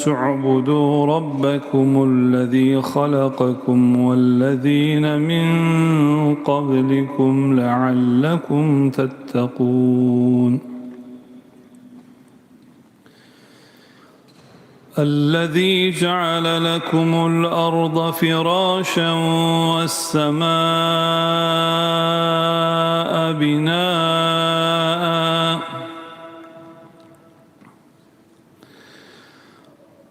الناس اعبدوا ربكم الذي خلقكم والذين من قبلكم لعلكم تتقون. الذي جعل لكم الأرض فراشا والسماء بناءً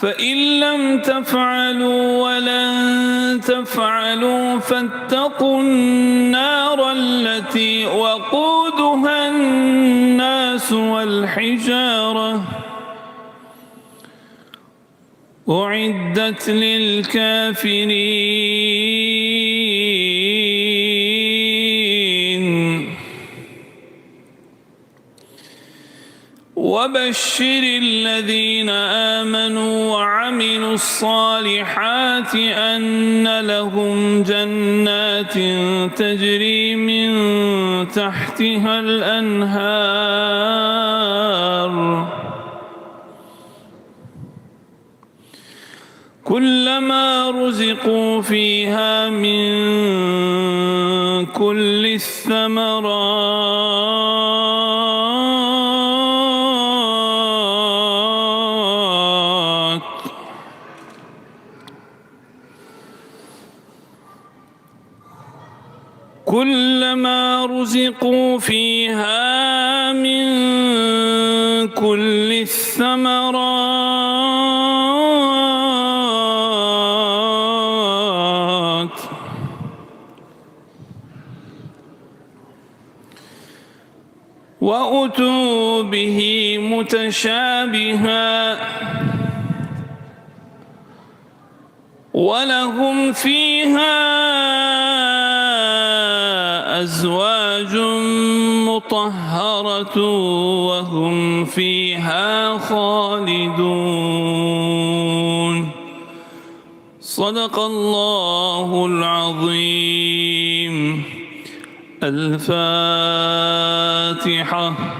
فإن لم تفعلوا ولن تفعلوا فاتقوا النار التي وقودها الناس والحجارة. أعدت للكافرين وبشر الذين آمنوا وعملوا الصالحات أن لهم جنات تجري من تحتها الأنهار. كلما رزقوا فيها من كل الثمرات كلما رزقوا فيها من كل الثمرات. وأتوا به متشابها ولهم فيها أزواج مطهرة وهم فيها خالدون. صدق الله العظيم. الفاتحة.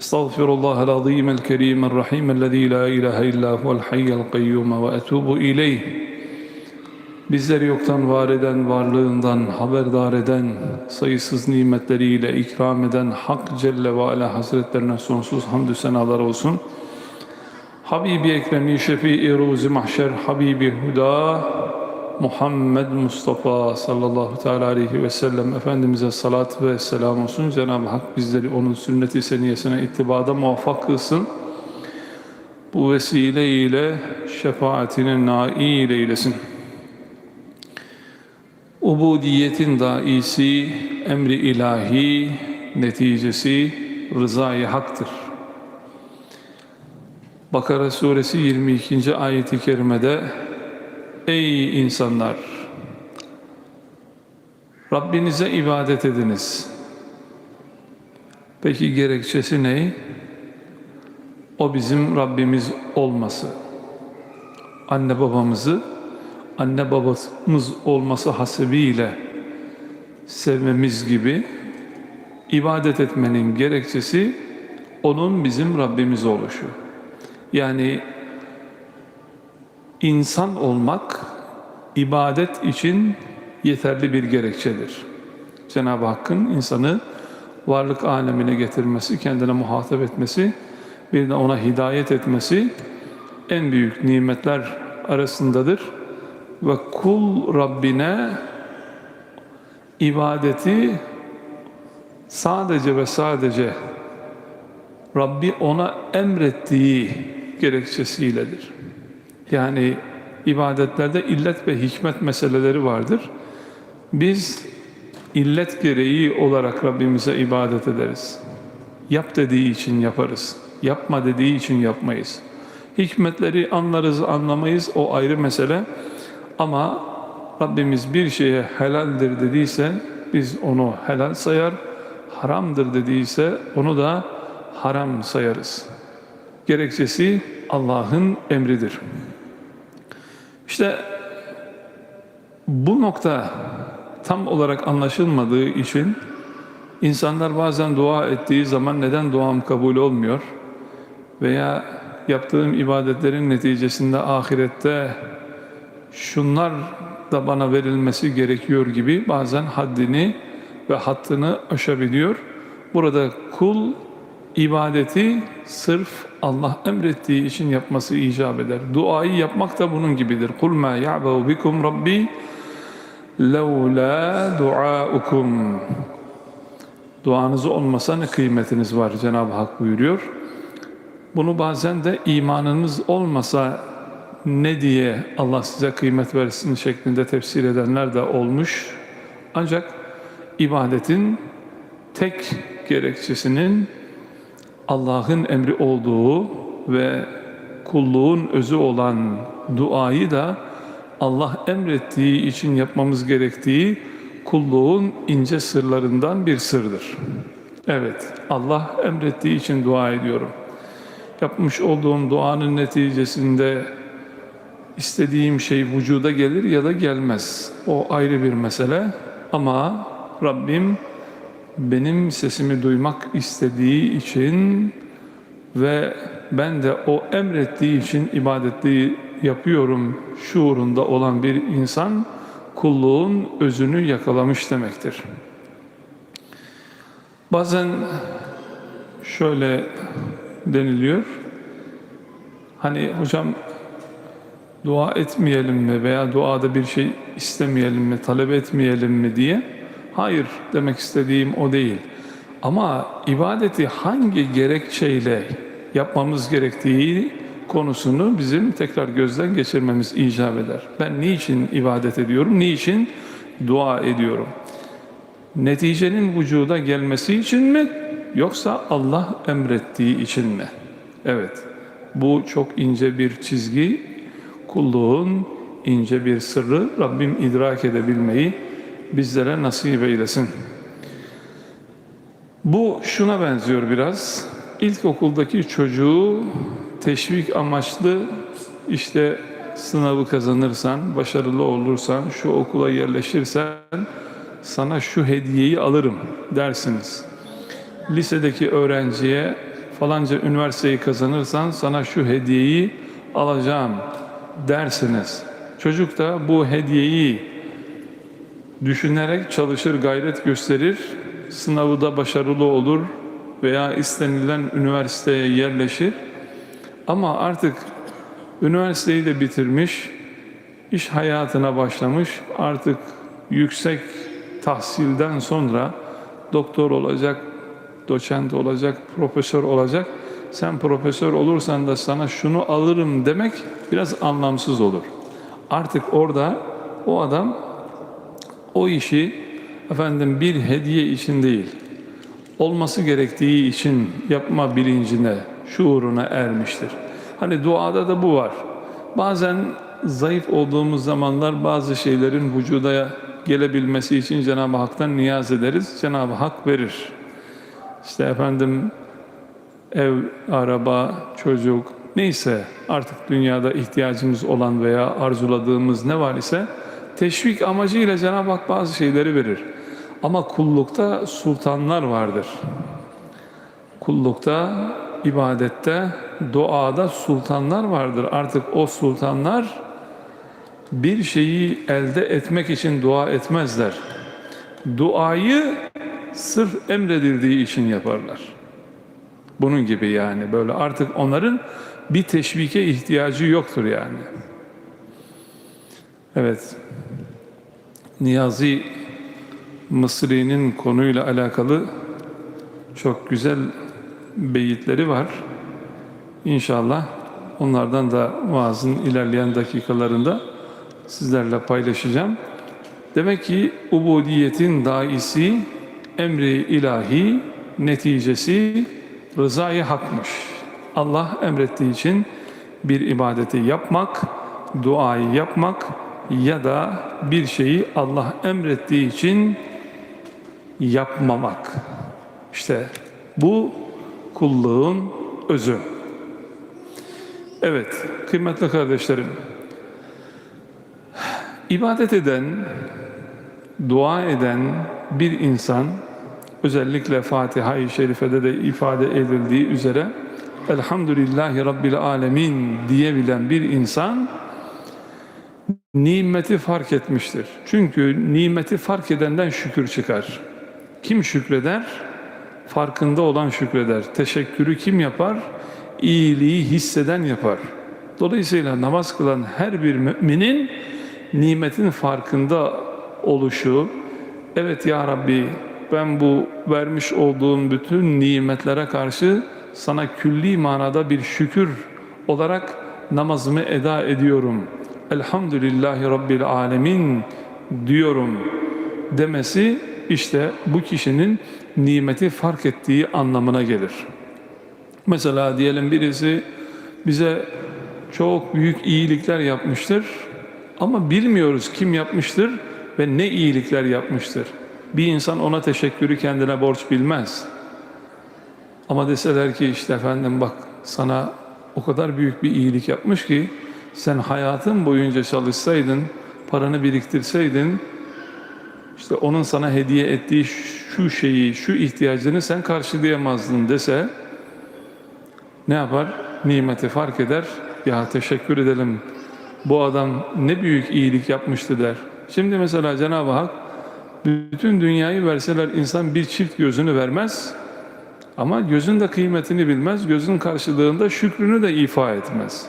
استغفر الله العظيم الكريم الرحيم الذي لا إله إلا هو الحي القيوم وأتوب إليه Bizleri yoktan var eden, varlığından haberdar eden, sayısız nimetleriyle ikram eden Hak Celle ve Ala Hazretlerine sonsuz hamdü senalar olsun. Habibi Ekrem-i Şefii Ruzi Mahşer Habibi Huda Muhammed Mustafa sallallahu teala aleyhi ve sellem Efendimiz'e salat ve selam olsun. Cenab-ı Hak bizleri onun sünneti seniyesine ittibada muvaffak kılsın. Bu vesile ile şefaatine nail eylesin. Ubudiyetin daisi, emri ilahi, neticesi rızayı haktır. Bakara suresi 22. ayeti kerimede Ey insanlar! Rabbinize ibadet ediniz. Peki gerekçesi ne? O bizim Rabbimiz olması. Anne babamızı anne babamız olması hasebiyle sevmemiz gibi ibadet etmenin gerekçesi onun bizim Rabbimiz oluşu. Yani insan olmak ibadet için yeterli bir gerekçedir. Cenab-ı Hakk'ın insanı varlık alemine getirmesi, kendine muhatap etmesi, bir de ona hidayet etmesi en büyük nimetler arasındadır. Ve kul Rabbine ibadeti sadece ve sadece Rabbi ona emrettiği gerekçesiyledir. Yani ibadetlerde illet ve hikmet meseleleri vardır. Biz illet gereği olarak Rabbimize ibadet ederiz. Yap dediği için yaparız. Yapma dediği için yapmayız. Hikmetleri anlarız, anlamayız o ayrı mesele. Ama Rabbimiz bir şeye helaldir dediyse biz onu helal sayar, haramdır dediyse onu da haram sayarız. Gerekçesi Allah'ın emridir. İşte bu nokta tam olarak anlaşılmadığı için insanlar bazen dua ettiği zaman neden duam kabul olmuyor veya yaptığım ibadetlerin neticesinde ahirette şunlar da bana verilmesi gerekiyor gibi bazen haddini ve hattını aşabiliyor. Burada kul ibadeti sırf Allah emrettiği için yapması icap eder. Duayı yapmak da bunun gibidir. Kul ma ya'bu bikum rabbi levla duaukum. Duanız olmasa ne kıymetiniz var Cenab-ı Hak buyuruyor. Bunu bazen de imanınız olmasa ne diye Allah size kıymet versin şeklinde tefsir edenler de olmuş. Ancak ibadetin tek gerekçesinin Allah'ın emri olduğu ve kulluğun özü olan duayı da Allah emrettiği için yapmamız gerektiği kulluğun ince sırlarından bir sırdır. Evet, Allah emrettiği için dua ediyorum. Yapmış olduğum duanın neticesinde istediğim şey vücuda gelir ya da gelmez. O ayrı bir mesele. Ama Rabbim benim sesimi duymak istediği için ve ben de o emrettiği için ibadetliği yapıyorum şuurunda olan bir insan kulluğun özünü yakalamış demektir. Bazen şöyle deniliyor. Hani hocam dua etmeyelim mi veya duada bir şey istemeyelim mi, talep etmeyelim mi diye. Hayır demek istediğim o değil. Ama ibadeti hangi gerekçeyle yapmamız gerektiği konusunu bizim tekrar gözden geçirmemiz icap eder. Ben niçin ibadet ediyorum, niçin dua ediyorum? Neticenin vücuda gelmesi için mi yoksa Allah emrettiği için mi? Evet, bu çok ince bir çizgi, kulluğun ince bir sırrı Rabbim idrak edebilmeyi bizlere nasip eylesin. Bu şuna benziyor biraz. İlkokuldaki çocuğu teşvik amaçlı işte sınavı kazanırsan, başarılı olursan, şu okula yerleşirsen sana şu hediyeyi alırım dersiniz. Lisedeki öğrenciye falanca üniversiteyi kazanırsan sana şu hediyeyi alacağım dersiniz. Çocuk da bu hediyeyi düşünerek çalışır, gayret gösterir, sınavı da başarılı olur veya istenilen üniversiteye yerleşir. Ama artık üniversiteyi de bitirmiş, iş hayatına başlamış artık yüksek tahsilden sonra doktor olacak, doçent olacak, profesör olacak. Sen profesör olursan da sana şunu alırım demek biraz anlamsız olur. Artık orada o adam o işi efendim bir hediye için değil, olması gerektiği için yapma bilincine, şuuruna ermiştir. Hani duada da bu var. Bazen zayıf olduğumuz zamanlar bazı şeylerin vücuda gelebilmesi için Cenab-ı Hak'tan niyaz ederiz. Cenab-ı Hak verir. İşte efendim ev, araba, çocuk neyse artık dünyada ihtiyacımız olan veya arzuladığımız ne var ise teşvik amacıyla Cenab-ı Hak bazı şeyleri verir. Ama kullukta sultanlar vardır. Kullukta, ibadette, duada sultanlar vardır. Artık o sultanlar bir şeyi elde etmek için dua etmezler. Duayı sırf emredildiği için yaparlar. Bunun gibi yani böyle artık onların bir teşvike ihtiyacı yoktur yani. Evet. Niyazi Mısri'nin konuyla alakalı çok güzel beyitleri var. İnşallah onlardan da vaazın ilerleyen dakikalarında sizlerle paylaşacağım. Demek ki ubudiyetin daisi emri ilahi neticesi rızayı hakmış. Allah emrettiği için bir ibadeti yapmak, duayı yapmak ya da bir şeyi Allah emrettiği için yapmamak. İşte bu kulluğun özü. Evet, kıymetli kardeşlerim. İbadet eden, dua eden bir insan özellikle Fatiha-i Şerife'de de ifade edildiği üzere Elhamdülillahi Rabbil Alemin diyebilen bir insan nimeti fark etmiştir. Çünkü nimeti fark edenden şükür çıkar. Kim şükreder? Farkında olan şükreder. Teşekkürü kim yapar? İyiliği hisseden yapar. Dolayısıyla namaz kılan her bir müminin nimetin farkında oluşu, evet ya Rabbi ben bu vermiş olduğum bütün nimetlere karşı sana külli manada bir şükür olarak namazımı eda ediyorum. Elhamdülillahi Rabbil Alemin diyorum demesi işte bu kişinin nimeti fark ettiği anlamına gelir. Mesela diyelim birisi bize çok büyük iyilikler yapmıştır ama bilmiyoruz kim yapmıştır ve ne iyilikler yapmıştır. Bir insan ona teşekkürü kendine borç bilmez. Ama deseler ki işte efendim bak sana o kadar büyük bir iyilik yapmış ki sen hayatın boyunca çalışsaydın, paranı biriktirseydin işte onun sana hediye ettiği şu şeyi, şu ihtiyacını sen karşılayamazdın dese ne yapar? Nimeti fark eder. Ya teşekkür edelim. Bu adam ne büyük iyilik yapmıştı der. Şimdi mesela Cenab-ı Hak bütün dünyayı verseler insan bir çift gözünü vermez. Ama gözün de kıymetini bilmez. Gözün karşılığında şükrünü de ifa etmez.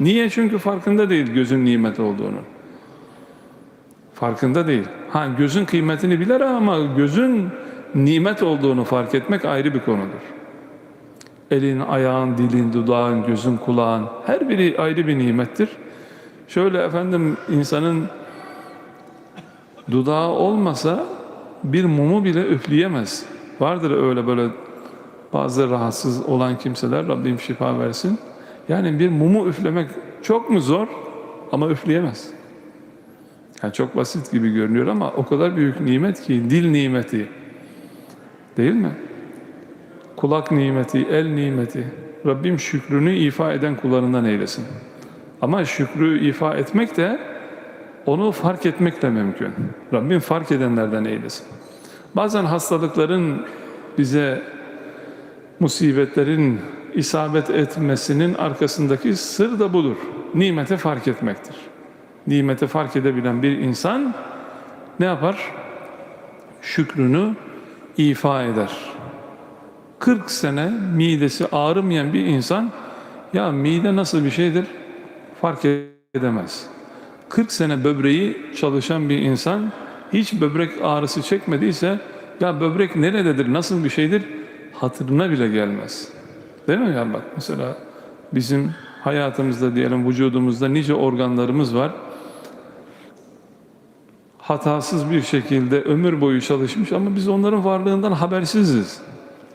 Niye? Çünkü farkında değil gözün nimet olduğunu. Farkında değil. Ha gözün kıymetini bilir ama gözün nimet olduğunu fark etmek ayrı bir konudur. Elin, ayağın, dilin, dudağın, gözün, kulağın her biri ayrı bir nimettir. Şöyle efendim insanın dudağı olmasa bir mumu bile üfleyemez. Vardır öyle böyle bazı rahatsız olan kimseler Rabbim şifa versin. Yani bir mumu üflemek çok mu zor ama üfleyemez. Yani çok basit gibi görünüyor ama o kadar büyük nimet ki dil nimeti. Değil mi? Kulak nimeti, el nimeti. Rabbim şükrünü ifa eden kullarından eylesin. Ama şükrü ifa etmek de onu fark etmek de mümkün. Rabbim fark edenlerden eylesin. Bazen hastalıkların bize musibetlerin isabet etmesinin arkasındaki sır da budur. Nimeti fark etmektir. Nimeti fark edebilen bir insan ne yapar? Şükrünü ifa eder. 40 sene midesi ağrımayan bir insan ya mide nasıl bir şeydir fark edemez. 40 sene böbreği çalışan bir insan hiç böbrek ağrısı çekmediyse ya böbrek nerededir, nasıl bir şeydir hatırına bile gelmez. Değil mi ya bak mesela bizim hayatımızda diyelim vücudumuzda nice organlarımız var. Hatasız bir şekilde ömür boyu çalışmış ama biz onların varlığından habersiziz.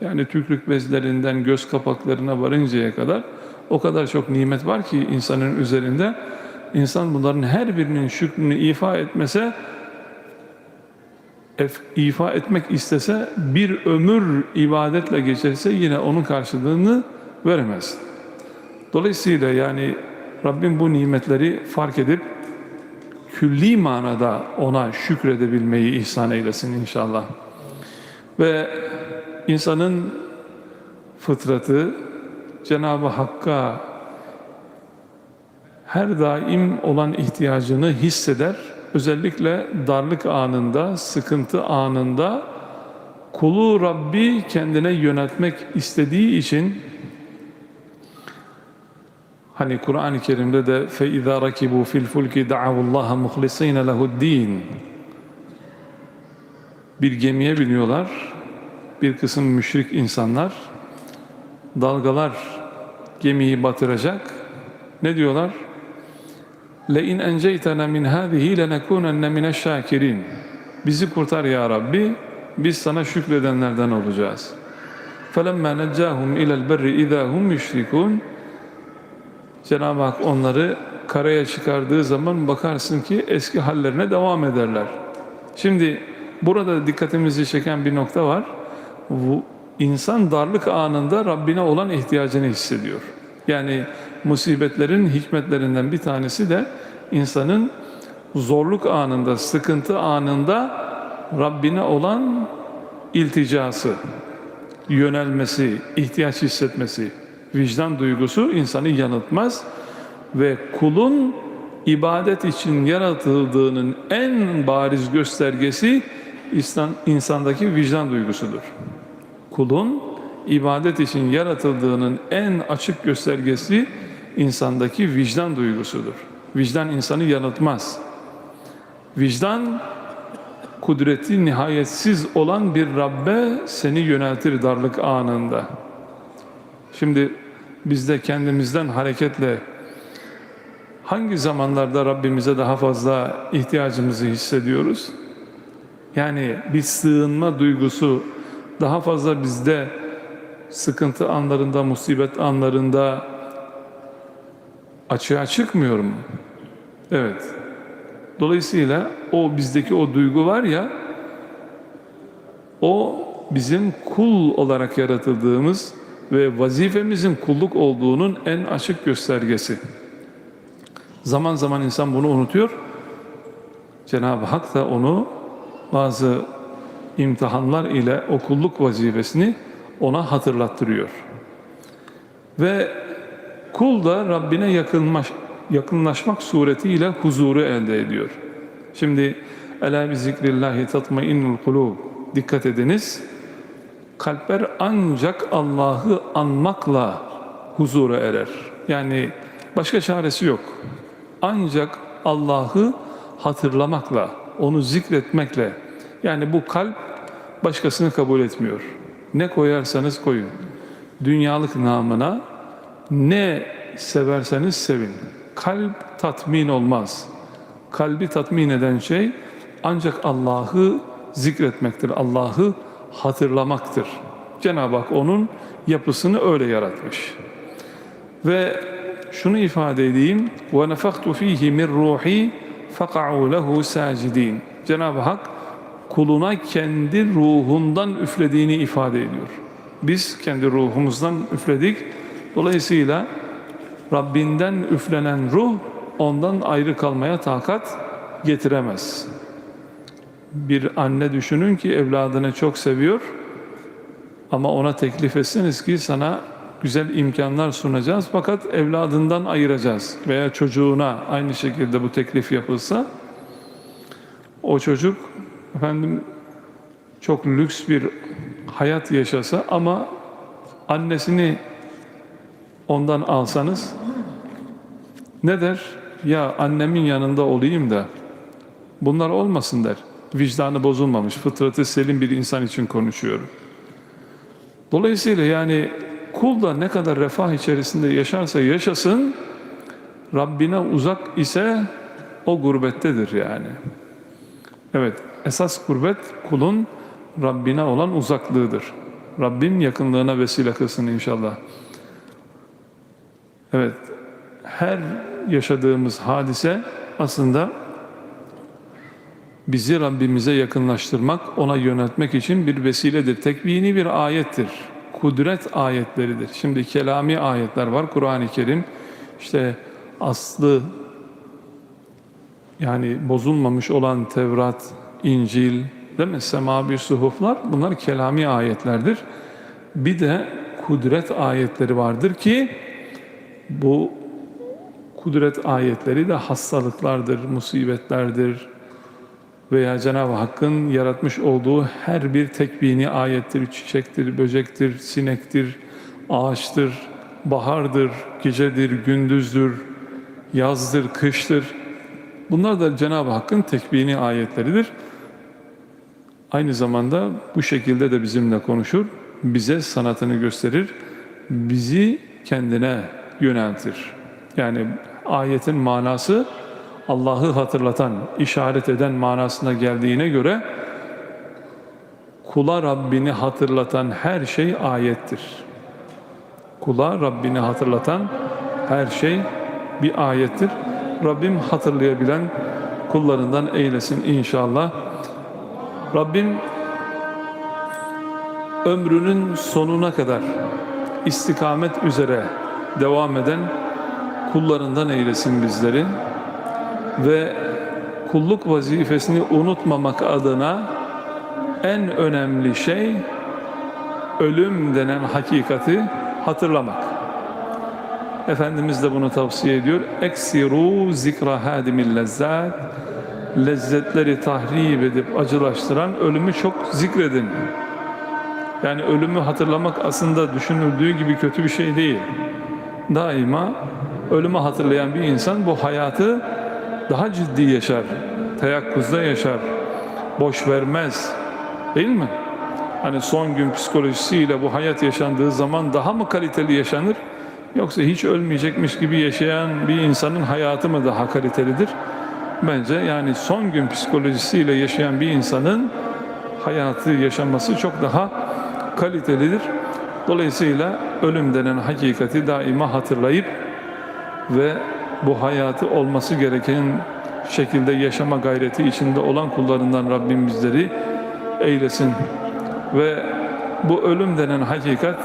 Yani tükrük bezlerinden göz kapaklarına varıncaya kadar o kadar çok nimet var ki insanın üzerinde. İnsan bunların her birinin şükrünü ifa etmese, ifa etmek istese bir ömür ibadetle geçirse yine onun karşılığını veremez. Dolayısıyla yani Rabbim bu nimetleri fark edip külli manada ona şükredebilmeyi ihsan eylesin inşallah. Ve insanın fıtratı Cenab-ı Hakk'a her daim olan ihtiyacını hisseder özellikle darlık anında, sıkıntı anında kulu Rabbi kendine yönetmek istediği için hani Kur'an-ı Kerim'de de fe izâ rakibû fil fulki da'avullâhe muhlisîne lehuddîn bir gemiye biniyorlar bir kısım müşrik insanlar dalgalar gemiyi batıracak ne diyorlar? لَاِنْ اَنْجَيْتَنَا مِنْ هَذِهِ لَنَكُونَنَّ مِنَ الشَّاكِرِينَ Bizi kurtar ya Rabbi, biz sana şükredenlerden olacağız. فَلَمَّا نَجَّاهُمْ اِلَى الْبَرِّ اِذَا هُمْ يُشْرِكُونَ Cenab-ı Hak onları karaya çıkardığı zaman bakarsın ki eski hallerine devam ederler. Şimdi burada dikkatimizi çeken bir nokta var. Bu insan darlık anında Rabbine olan ihtiyacını hissediyor. Yani musibetlerin hikmetlerinden bir tanesi de insanın zorluk anında, sıkıntı anında Rabbine olan ilticası, yönelmesi, ihtiyaç hissetmesi, vicdan duygusu insanı yanıltmaz ve kulun ibadet için yaratıldığının en bariz göstergesi insan, insandaki vicdan duygusudur. Kulun ibadet için yaratıldığının en açık göstergesi insandaki vicdan duygusudur. Vicdan insanı yanıltmaz. Vicdan kudreti nihayetsiz olan bir Rabbe seni yöneltir darlık anında. Şimdi biz de kendimizden hareketle hangi zamanlarda Rabbimize daha fazla ihtiyacımızı hissediyoruz? Yani bir sığınma duygusu daha fazla bizde sıkıntı anlarında, musibet anlarında açığa çıkmıyor mu? Evet. Dolayısıyla o bizdeki o duygu var ya o bizim kul olarak yaratıldığımız ve vazifemizin kulluk olduğunun en açık göstergesi. Zaman zaman insan bunu unutuyor. Cenab-ı Hak da onu bazı imtihanlar ile o kulluk vazifesini ona hatırlattırıyor. Ve kul da Rabbine yakınlaş, yakınlaşmak suretiyle huzuru elde ediyor. Şimdi Ela bi zikrillahi tatmainnul kulub. Dikkat ediniz. Kalpler ancak Allah'ı anmakla huzura erer. Yani başka çaresi yok. Ancak Allah'ı hatırlamakla, onu zikretmekle. Yani bu kalp başkasını kabul etmiyor. Ne koyarsanız koyun. Dünyalık namına ne severseniz sevin. Kalp tatmin olmaz. Kalbi tatmin eden şey ancak Allah'ı zikretmektir. Allah'ı hatırlamaktır. Cenab-ı Hak onun yapısını öyle yaratmış. Ve şunu ifade edeyim. وَنَفَخْتُ ف۪يهِ مِنْ رُوحِي فَقَعُوا لَهُ سَاجِد۪ينَ Cenab-ı Hak kuluna kendi ruhundan üflediğini ifade ediyor. Biz kendi ruhumuzdan üfledik. Dolayısıyla Rabbinden üflenen ruh ondan ayrı kalmaya takat getiremez. Bir anne düşünün ki evladını çok seviyor ama ona teklif etseniz ki sana güzel imkanlar sunacağız fakat evladından ayıracağız veya çocuğuna aynı şekilde bu teklif yapılsa o çocuk efendim çok lüks bir hayat yaşasa ama annesini ondan alsanız ne der? ya annemin yanında olayım da bunlar olmasın der. Vicdanı bozulmamış, fıtratı selim bir insan için konuşuyorum. Dolayısıyla yani kul da ne kadar refah içerisinde yaşarsa yaşasın, Rabbine uzak ise o gurbettedir yani. Evet, esas gurbet kulun Rabbine olan uzaklığıdır. Rabbim yakınlığına vesile kılsın inşallah. Evet, her yaşadığımız hadise aslında bizi Rabbimize yakınlaştırmak, ona yöneltmek için bir vesiledir. Tekvini bir ayettir. Kudret ayetleridir. Şimdi kelami ayetler var. Kur'an-ı Kerim işte aslı yani bozulmamış olan Tevrat, İncil, değil mi? Semavi suhuflar bunlar kelami ayetlerdir. Bir de kudret ayetleri vardır ki bu kudret ayetleri de hastalıklardır, musibetlerdir veya Cenab-ı Hakk'ın yaratmış olduğu her bir tekvini ayettir, çiçektir, böcektir, sinektir, ağaçtır, bahardır, gecedir, gündüzdür, yazdır, kıştır. Bunlar da Cenab-ı Hakk'ın tekvini ayetleridir. Aynı zamanda bu şekilde de bizimle konuşur, bize sanatını gösterir, bizi kendine yöneltir. Yani ayetin manası Allah'ı hatırlatan, işaret eden manasına geldiğine göre kula Rabbini hatırlatan her şey ayettir. Kula Rabbini hatırlatan her şey bir ayettir. Rabbim hatırlayabilen kullarından eylesin inşallah. Rabbim ömrünün sonuna kadar istikamet üzere devam eden kullarından eylesin bizleri ve kulluk vazifesini unutmamak adına en önemli şey ölüm denen hakikati hatırlamak. Efendimiz de bunu tavsiye ediyor. Eksiru zikra hadimil lezzat. Lezzetleri tahrip edip acılaştıran ölümü çok zikredin. Yani ölümü hatırlamak aslında düşünüldüğü gibi kötü bir şey değil. Daima ölümü hatırlayan bir insan bu hayatı daha ciddi yaşar, teyakkuzda yaşar, boş vermez. Değil mi? Hani son gün psikolojisiyle bu hayat yaşandığı zaman daha mı kaliteli yaşanır? Yoksa hiç ölmeyecekmiş gibi yaşayan bir insanın hayatı mı daha kalitelidir? Bence yani son gün psikolojisiyle yaşayan bir insanın hayatı yaşaması çok daha kalitelidir. Dolayısıyla ölüm denen hakikati daima hatırlayıp ve bu hayatı olması gereken şekilde yaşama gayreti içinde olan kullarından Rabbim bizleri eylesin. Ve bu ölüm denen hakikat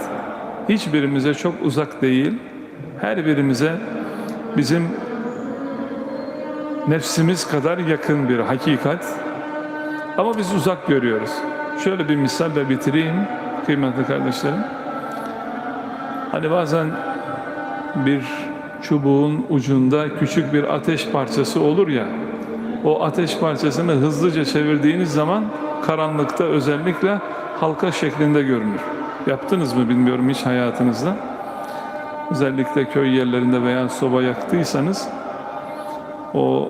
hiçbirimize çok uzak değil. Her birimize bizim nefsimiz kadar yakın bir hakikat. Ama biz uzak görüyoruz. Şöyle bir misalle bitireyim kıymetli kardeşlerim. Hani bazen bir çubuğun ucunda küçük bir ateş parçası olur ya, o ateş parçasını hızlıca çevirdiğiniz zaman karanlıkta özellikle halka şeklinde görünür. Yaptınız mı bilmiyorum hiç hayatınızda. Özellikle köy yerlerinde veya soba yaktıysanız o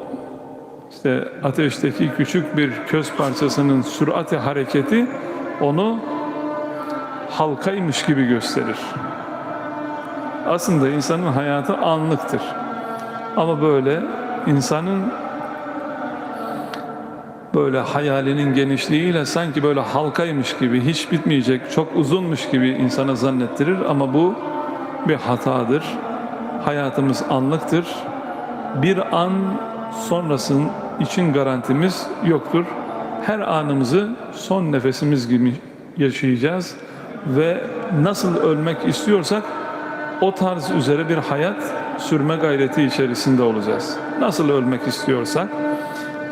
işte ateşteki küçük bir köz parçasının sürati hareketi onu halkaymış gibi gösterir. Aslında insanın hayatı anlıktır. Ama böyle insanın böyle hayalinin genişliğiyle sanki böyle halkaymış gibi, hiç bitmeyecek, çok uzunmuş gibi insana zannettirir ama bu bir hatadır. Hayatımız anlıktır. Bir an sonrasının için garantimiz yoktur. Her anımızı son nefesimiz gibi yaşayacağız ve nasıl ölmek istiyorsak o tarz üzere bir hayat sürme gayreti içerisinde olacağız. Nasıl ölmek istiyorsak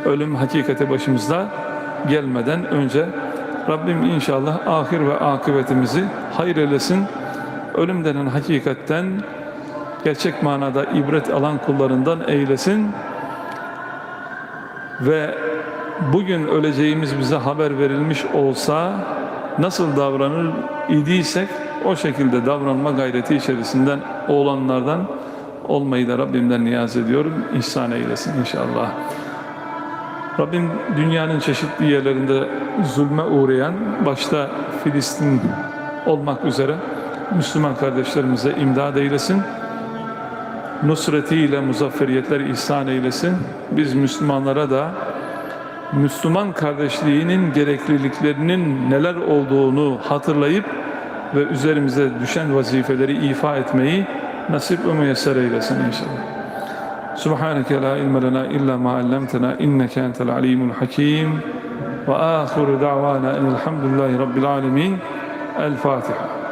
ölüm hakikati başımızda gelmeden önce Rabbim inşallah ahir ve akıbetimizi hayır eylesin. Ölüm denen hakikatten gerçek manada ibret alan kullarından eylesin. Ve bugün öleceğimiz bize haber verilmiş olsa nasıl davranır idiysek o şekilde davranma gayreti içerisinden olanlardan olmayı da Rabbimden niyaz ediyorum. İhsan eylesin inşallah. Rabbim dünyanın çeşitli yerlerinde zulme uğrayan, başta Filistin olmak üzere Müslüman kardeşlerimize imdad eylesin nusretiyle muzafferiyetler ihsan eylesin. Biz Müslümanlara da Müslüman kardeşliğinin gerekliliklerinin neler olduğunu hatırlayıp ve üzerimize düşen vazifeleri ifa etmeyi nasip ve müyesser eylesin inşallah. Subhaneke la ilme lena illa ma allamtena inneke entel alimul hakim ve ahiru davana enelhamdülillahi rabbil alemin. El Fatiha.